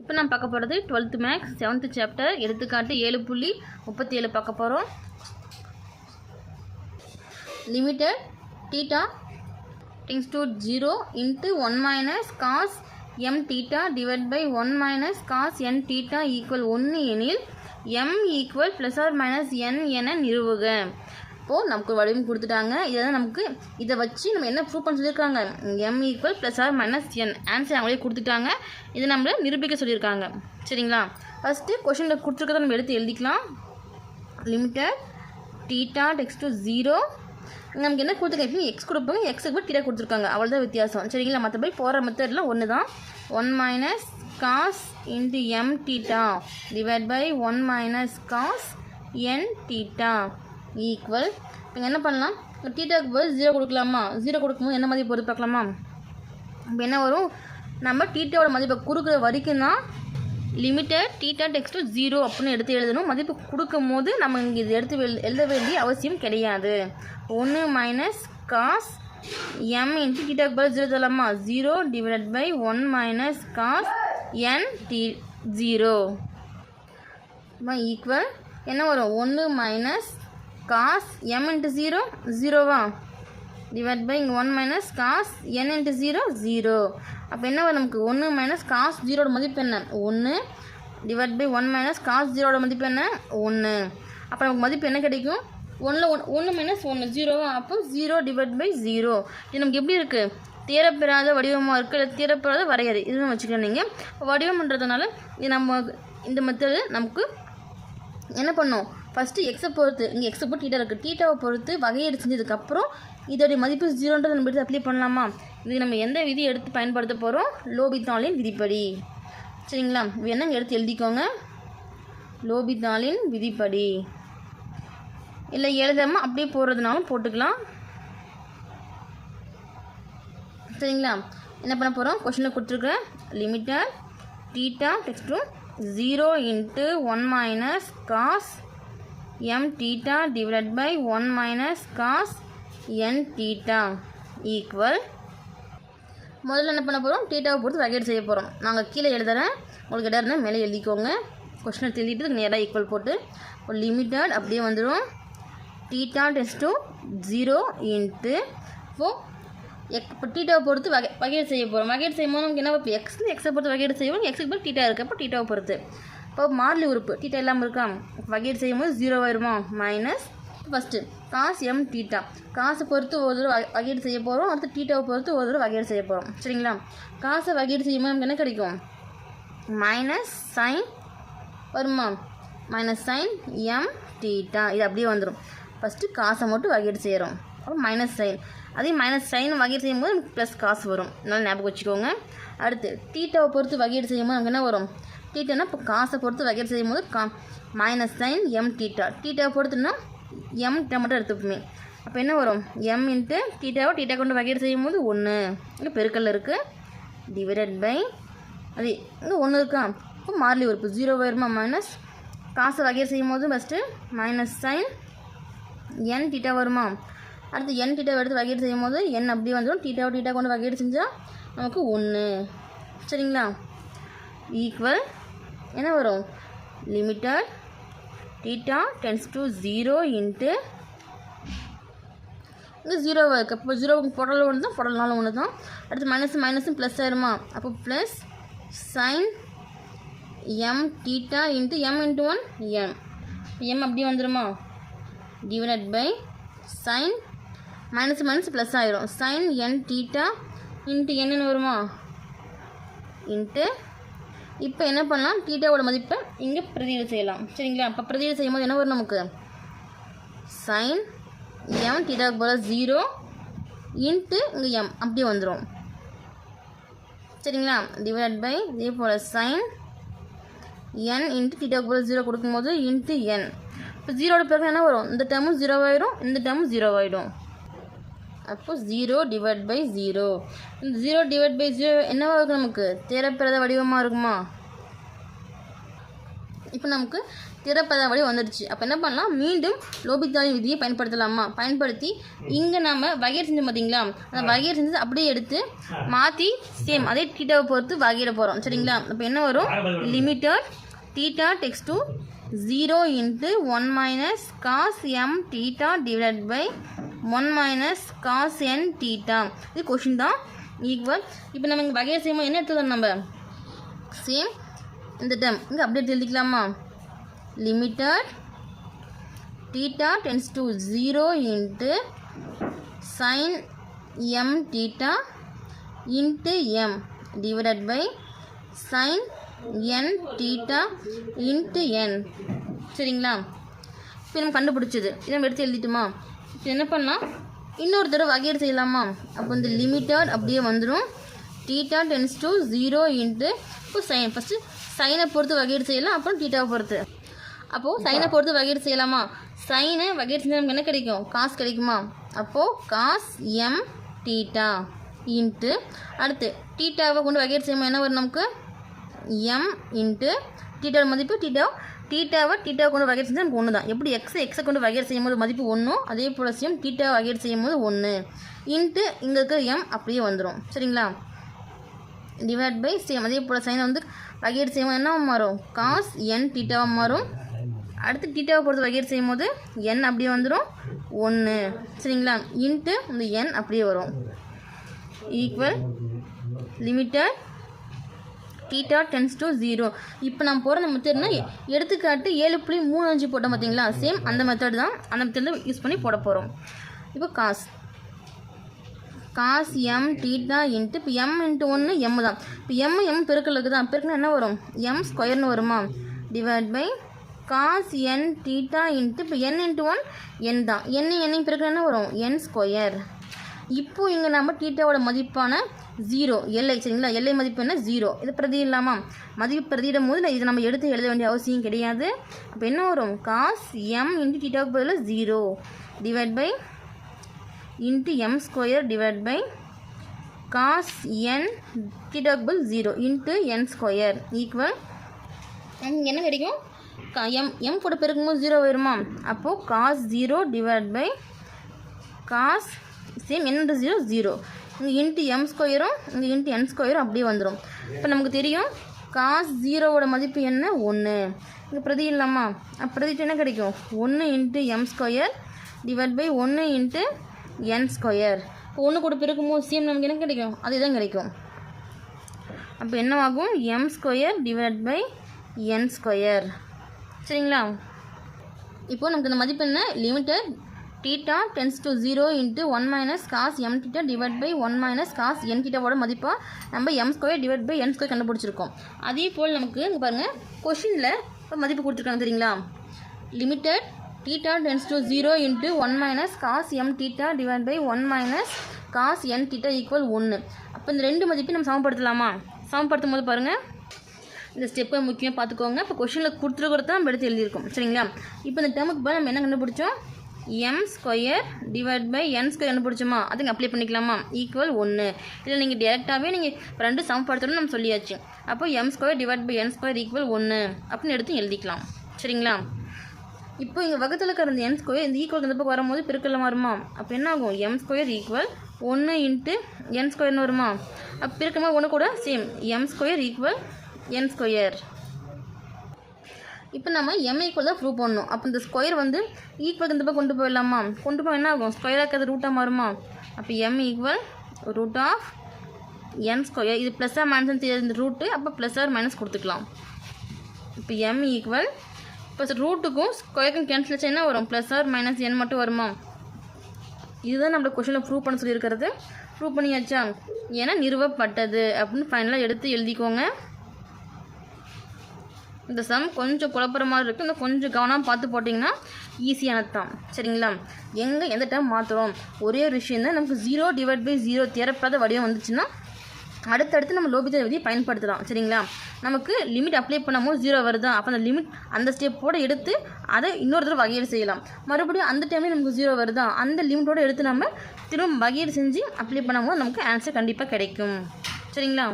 இப்போ நான் பார்க்க போகிறது டுவெல்த்து மேக்ஸ் செவன்த்து சாப்டர் எடுத்துக்காட்டு ஏழு புள்ளி முப்பத்தி ஏழு பார்க்க போகிறோம். Limit theta tends to zero into one minus cos m theta divide by one minus cos n theta equal ஒன்று எனில் m equal plus or minus n என நிறுவுக. இப்போது நமக்கு ஒரு வடிவம் கொடுத்துட்டாங்க. இதை தான் நமக்கு இதை வச்சு நம்ம என்ன ப்ரூவ் பண்ண சொல்லியிருக்காங்க? M equal plus or minus n answer அவங்களே கொடுத்துட்டாங்க. இதை நம்மளை நிரூபிக்க சொல்லியிருக்காங்க. சரிங்களா? ஃபஸ்ட்டு கொஷனில் கொடுத்துருக்கதை நம்ம எடுத்து எழுதிக்கலாம். Limit theta tends to zero நமக்கு என்ன கொடுத்துருக்காங்க? எக்ஸ் கொடுப்பாங்க எக்ஸுக்கு போய் டீட்டா கொடுத்துருக்காங்க. அவ்வளோதான் வித்தியாசம். சரிங்களா? மற்றபடி போகிற மெத்தடில் ஒன்று தான் one minus cos into m theta divide by one minus cos n theta equal இப்போ என்ன பண்ணலாம்? டீட்டாக்கு போய் ஜீரோ கொடுக்கலாமா? ஜீரோ கொடுக்கும்போது என்ன மதிப்பு வருது பார்க்கலாமா? இப்போ என்ன வரும்? நம்ம டீட்டாவோட மதிப்பை கொடுக்குற வரைக்கும் தான் லிமிட்டட் டீட்டா டெக்ஸ்ட்டு ஜீரோ அப்படின்னு எடுத்து எழுதணும். மதிப்பு கொடுக்கும் போது நம்ம இங்கே இது எடுத்து எழுத வேண்டிய அவசியம் கிடையாது. ஒன்று மைனஸ் காஸ் எம் இன்ட்டு டீட்டாக்கு பதில் zero தரலாமா? Zero divide by one minus cos n T zero equal என்ன வரும்? ஒன்று minus cos m into zero ஜீரோவா டிவைட் பை இங்கே one minus cos n into zero zero அப்போ என்ன வரும் நமக்கு? ஒன்று மைனஸ் காஸ் ஜீரோட மதிப்பு என்ன? ஒன்று divide by one minus cos ஜீரோட மதிப்பு என்ன? ஒன்று அப்போ நமக்கு மதிப்பு என்ன கிடைக்கும்? ஒன்றில் ஒன் ஒன்று மைனஸ் ஒன்று ஜீரோவா அப்போ ஜீரோ டிவைட் பை ஜீரோ இது நமக்கு எப்படி இருக்குது தேரப்பெறாத வடிவமாக இருக்குது இல்லை தேரப்பெறாத வரையாது இதுன்னு வச்சுக்கலாம் நீங்கள் வடிவம்ன்றதுனால இது நம்ம இந்த மெத்தடு நமக்கு என்ன பண்ணோம்? ஃபஸ்ட்டு எக்ஸை பொறுத்து இங்கே எக்ஸை பொறுத்து டீட்டா இருக்குது டீட்டாவை பொறுத்து வகையீடு செஞ்சதுக்கப்புறம் இதோடைய மதிப்பு ஜீரோன்றது நம்ம எடுத்து அப்ளை பண்ணலாமா? இதுக்கு நம்ம எந்த விதி எடுத்து பயன்படுத்த போகிறோம் லோபித்தாலின் விதிப்படி. சரிங்களா? இது என்னங்க எடுத்து எழுதிக்கோங்க? லோபித்தாலின் விதிப்படி. இல்லை எழுதாமல் அப்படியே போடுறதுனாலும் போட்டுக்கலாம். சரிங்களா? என்ன பண்ண போகிறோம் கொஷனில் கொடுத்துருக்க limit theta tends to zero into one minus cos m theta divide by one minus cos n theta equal முதல்ல என்ன பண்ண போகிறோம் டீட்டாவை பொறுத்து வகையீடு செய்ய போகிறோம் நாங்கள் கீழே எழுதுறேன் உங்களுக்கு இடம் இருந்தால் மேலே எழுதிக்கோங்க. கொஸ்டினை எழுதிட்டு நேராக ஈக்குவல் போட்டு ஒரு லிமிட்டட் அப்படியே வந்துடும் theta tends to zero into இப்போ எக் இப்போ டீட்டாவை பொறுத்து வகை வகையீடு செய்ய போகிறோம் வகையீடு செய்யும்போது நமக்கு என்ன இப்போ எக்ஸ் எக்ஸை பொறுத்து வகையீடு செய்வோம். எக்ஸுக்கு பொறுத்து டீட்டா இருக்குது அப்போ டீட்டாவை பொறுத்து. இப்போ மாறிலி உறுப்பு டீட்டா இல்லாமல் இருக்கா வகையீடு செய்யும் போது ஜீரோ ஆயிருமா? Minus first cos m theta காசை பொறுத்து ஒரு தடவை வகையீடு செய்ய போகிறோம் அடுத்து டீட்டாவை பொறுத்து ஒரு தடவை வகையீடு செய்ய போகிறோம் சரிங்களா? காசை வகையீடு செய்யும்போது நமக்கு என்ன கிடைக்கும்? மைனஸ் சைன் வருமா? மைனஸ் சைன் எம் டீட்டா இது அப்படியே வந்துடும் ஃபஸ்ட்டு காசை மட்டும் வகையீடு செய்கிறோம் அப்புறம் மைனஸ் சைன் அதே மைனஸ் சைன் வகையீடு செய்யும்போது நமக்கு ப்ளஸ் காசு வரும். அதனால் ஞாபகம் வச்சுக்கோங்க. அடுத்து டீட்டாவை பொறுத்து வகையீடு செய்யும்போது நமக்கு என்ன வரும்? டீட்டானா இப்போ காசை பொறுத்து வகையீடு செய்யும்போது கா மைனஸ் சைன் எம் டீட்டா டீட்டாவை பொறுத்துனா எம் டீட்டா மட்டும் எடுத்துப்போமே. அப்போ என்ன வரும்? எம் இன்ட்டு டீட்டாவை டீட்டா கொண்டு வகையீடு செய்யும்போது ஒன்று இங்கே பெருக்கல்ல இருக்குது டிவைடட் பை அது இங்கே ஒன்று இருக்கா? இப்போ மாறிலி உறுப்பு ஜீரோ வருமா? மைனஸ் காசை வகையில் செய்யும் போது first minus sine n theta வருமா? அடுத்து என் டீட்டாவை எடுத்து வகையீடு செய்யும் போது என் அப்படியே வந்துடும். டீட்டாவை டீட்டா கொண்டு வகையீடு செஞ்சால் நமக்கு ஒன்று சரிங்களா? ஈக்குவல் என்ன வரும்? Limit theta tends to zero into இங்கே ஜீரோவாக இருக்குது அப்போ ஜீரோவுக்கு பொடல் ஒன்று தான் பொடல்னால ஒன்று தான் அடுத்து மைனஸ் மைனஸும் ப்ளஸ் ஆயிருமா? அப்போ plus sine m theta into m into one m m அப்படியே வந்துடுமா divided by sine minus minus plus ஆயிரும். சைன் என் டீட்டா இன்ட்டு என்னென்னு வருமா? இன்ட்டு இப்போ என்ன பண்ணலாம்? தீட்டாவோட மதிப்பை இங்கே பிரதியீடு செய்யலாம். சரிங்களா? அப்போ பிரதியீடு செய்யும் போது என்ன வரும் நமக்கு? சைன் எம் தீட்டாவுக்கு போல ஜீரோ இன்ட்டு இங்கே எம் அப்படியே வந்துடும் சரிங்களா? டிவைட் பை இதே போல் சைன் என் இன்ட்டு தீட்டாவுக்கு போல் ஜீரோ கொடுக்கும்போது இன்ட்டு என் இப்போ ஜீரோட பிறகு என்ன வரும்? இந்த டேர்மும் ஜீரோ ஆயிடும் இந்த டேர்மும் ஜீரோ ஆகிடும் அப்போ ஜீரோ டிவைட் பை ஜீரோ இந்த ஜீரோ டிவைட் பை ஜீரோ என்னவா இருக்கும் நமக்கு? தேரப்பிறத வடிவமாக இருக்குமா? இப்போ நமக்கு திறப்பதாவளி வந்துடுச்சு. அப்போ என்ன பண்ணலாம்? மீண்டும் லோபித்தாவின் விதியை பயன்படுத்தலாமா? பயன்படுத்தி இங்கே நம்ம வகையீடு செஞ்சோம் பார்த்தீங்களா அந்த வகையீடு செஞ்சது அப்படியே எடுத்து மாற்றி சேம் அதே டீட்டாவை பொறுத்து வகையிட போகிறோம் சரிங்களா? அப்போ என்ன வரும்? Limit theta tends to zero into one minus cos m theta divide by one minus cos n theta இது கொஷின் தான். ஈக்குவல் இப்போ நம்ம இங்கே வகையை செய்யும்போது என்ன எடுத்துக்கணும் நம்ம? சேம் இந்த டேர்ம் இங்கே update எழுதிக்கலாமா? Limit theta tends to zero into sine m theta into m divided by sine n theta into n சரிங்களா? இப்போ நம்ம கண்டுபிடிச்சது. இதை நம்ம எடுத்து எழுதிட்டுமா? இப்போ என்ன பண்ணால் இன்னொரு தடவை வகையீடு செய்யலாமா? அப்போ இந்த லிமிட்டட் அப்படியே வந்துடும் theta tends to zero into இப்போ சைன் ஃபஸ்ட்டு சைனை பொறுத்து வகையீடு செய்யலாம் அப்புறம் டீட்டாவை பொறுத்து. அப்போது சைனை பொறுத்து வகையீடு செய்யலாமா? சைனை வகையீடு செஞ்சால் நமக்கு என்ன கிடைக்கும்? காசு கிடைக்குமா? அப்போது காஸ் எம் டீட்டா இன்ட்டு அடுத்து டீட்டாவை கொண்டு வகையீடு செய்யுமா என்ன வரும் நமக்கு? எம் இன்ட்டு டீட்டோட மதிப்பு டீட்டோ டீட்டாவை டீட்டாவை கொண்டு வகையர் செஞ்சால் நமக்கு ஒன்று தான் எப்படி எக்ஸை எக்ஸை கொண்டு வகையர் செய்யும் போது மதிப்பு ஒன்றும் அதே போல் சேம் டீட்டாவை வகையர் செய்யும் போது ஒன்று இன்ட்டு இங்கே இருக்கிற எம் அப்படியே வந்துடும் சரிங்களா? டிவைட் பை சேம் அதே போல் சைன் வந்து வகையீடு செய்யும்போது என்ன மாறும்? காஸ் என் டீட்டாவாக மாறும். அடுத்து டீட்டாவை பொறுத்து வகையர் செய்யும் போது என் அப்படியே வந்துடும் ஒன்று சரிங்களா? இன்ட்டு இந்த என் அப்படியே வரும். Equal limit theta tends to zero இப்போ நான் போகிற அந்த மெத்தட்னா எடுத்துக்காட்டு ஏழு புள்ளி மூணு அஞ்சு போட்டோம் பார்த்தீங்களா சேம் அந்த மெத்தட் தான் அந்த மெத்தடில் யூஸ் பண்ணி போட போகிறோம் இப்போ cos cos m theta into இப்போ எம் இன்ட்டு ஒன்று எம் தான். இப்போ எம் எம் பெருக்கலுக்கு தான். பெருக்கினா என்ன வரும்? எம் ஸ்கொயர்னு வருமா? Divide by cos n theta into இப்போ என் இன்ட்டு ஒன் என் தான். என் என்னையும் பெருக்கினா என்ன வரும்? என் ஸ்கொயர் இப்போ இங்கே நம்ம டீட்டாவோட மதிப்பான ஜீரோ எல்லை சரிங்களா? எல்லை மதிப்பு என்ன? ஜீரோ இது பிரதி இல்லாமா மதிப்பு பிரதியிடும் போது இதை நம்ம எடுத்து எழுத வேண்டிய அவசியம் கிடையாது. அப்போ என்ன வரும்? காஸ் எம் இன்ட்டு டீட்டாவுக்கு பதிலாக zero divide by into m square divide by cos n டிடபிள் zero into n square equal நமக்கு என்ன கிடைக்கும்? கா எம் எம் கூட பெருக்கும்போது ஜீரோ வருமா? அப்போது cos zero divide by cos same என்னன்ற ஜீரோ ஜீரோ இங்கே இன்ட்டு எம் ஸ்கொயரும் இங்கே இன்ட்டு என் ஸ்கொயரும் அப்படியே வந்துடும் இப்போ நமக்கு தெரியும் காஸ் ஜீரோவோட மதிப்பு என்ன? ஒன்று இங்கே பிரதி இல்லாமா? பிரதிட்டு என்ன கிடைக்கும்? ஒன்று into m square divide by ஒன்று இன்ட்டு என் ஸ்கொயர் இப்போ ஒன்று கூட பிறக்கும்போது சேம் நமக்கு என்ன கிடைக்கும்? அதுதான் கிடைக்கும். அப்போ என்னவாகும்? M square divide by n square சரிங்களா? இப்போது நமக்கு இந்த மதிப்பு என்ன? Limit theta tends to zero into one minus cos m theta divide by one minus cos n டீட்டாவோட மதிப்பாக நம்ம m square divide by n square கண்டுபிடிச்சிருக்கோம். அதே போல் நமக்கு இங்கே பாருங்கள் கொஷினில் இப்போ மதிப்பு கொடுத்துருக்காங்க தெரியுங்களா? Limit theta tends to zero into one minus cos m theta divide by one minus cos n theta equal ஒன்று அப்போ இந்த ரெண்டு மதிப்பையும் நம்ம சமப்படுத்தலாமா? சமப்படுத்தும் போது பாருங்கள் இந்த ஸ்டெப்பை முக்கியமாக பார்த்துக்கோங்க. இப்போ கொஷினில் கொடுத்துருக்கிறத நம்ம எடுத்து எழுதியிருக்கோம். சரிங்களா? இப்போ இந்த டேர்முக்கு போய் நம்ம என்ன கண்டுபிடிச்சோம்? M square divide by n square கண்டுபிடிச்சோமா? அதுங்க அப்ளை பண்ணிக்கலாமா? ஈக்குவல் ஒன்று இல்லை நீங்கள் டேரெக்டாகவே நீங்கள் ரெண்டு சமப்படுத்தணும்னு நம்ம சொல்லியாச்சு. அப்போ m square divide by n square equal ஒன்று அப்படின்னு எடுத்து எழுதிக்கலாம். சரிங்களா? இப்போ இங்கே வகுத்தில் இருக்கிற இந்த என் ஸ்கொயர் இந்த ஈக்குவல் இந்த பக்கம் வரும்போது பெருக்கல்ல வருமா அப்போ என்ன ஆகும்? எம் ஸ்கொயர் ஈக்குவல் ஒன்று இன்ட்டு என் ஸ்கொயர்னு வருமா? அப்போ பெருக்கமாக ஒன்று கூட same m square equal n square இப்போ நம்ம எம் ஈக்குவல் தான் ப்ரூவ் பண்ணணும் அப்போ இந்த ஸ்கொயர் வந்து ஈக்குவல் இந்த பக்கம் கொண்டு போயிடலாமா? கொண்டு போய் என்ன ஆகும்? ஸ்கொயராக இருக்கிறது ரூட்டாக மாறுமா? அப்போ m equal root of n square இது ப்ளஸ்ஸாக மைனஸ் இந்த ரூட்டு அப்போ ப்ளஸ் ஆர் மைனஸ் கொடுத்துக்கலாம். இப்போ எம் ஈக்குவல் இப்போ ரூட்டுக்கும் ஸ்கொயருக்கும் கேன்சல் ஆச்சு என்ன வரும்? ப்ளஸ் ஆர் மைனஸ் என் மட்டும் வருமா? இதுதான் நம்மளோட கொஷனில் ப்ரூவ் பண்ண சொல்லியிருக்கிறது. ப்ரூவ் பண்ணியாச்சா? ஏன்னா நிறுவப்பட்டது. அப்படின்னு ஃபைனலாக எடுத்து எழுதிக்கோங்க. இந்த சம் கொஞ்சம் குழப்புற மாதிரி இருக்குது இந்த கொஞ்சம் கவனமாக பார்த்து போட்டிங்கன்னா ஈஸியானது தான். சரிங்களா? எங்கே எந்த டைம் மாற்றுறோம் ஒரே ஒரு விஷயம் தான். நமக்கு ஜீரோ டிவைட் பை ஜீரோ தேரப்படாத வடிவம் வந்துச்சுன்னா அடுத்தடுத்து நம்ம லோபித்த விதியை பயன்படுத்தலாம். சரிங்களா? நமக்கு லிமிட் அப்ளை பண்ணும்போது ஜீரோ வருதா? அப்போ அந்த லிமிட் அந்த ஸ்டெப்போடு எடுத்து அதை இன்னொரு தடவை வகையீடு செய்யலாம். மறுபடியும் அந்த டைம்லேயும் நமக்கு ஜீரோ வருதா? அந்த லிமிட்டோடு எடுத்து நம்ம திரும்ப வகையீடு செஞ்சு அப்ளை பண்ணும்போது நமக்கு ஆன்சர் கண்டிப்பாக கிடைக்கும். சரிங்களா?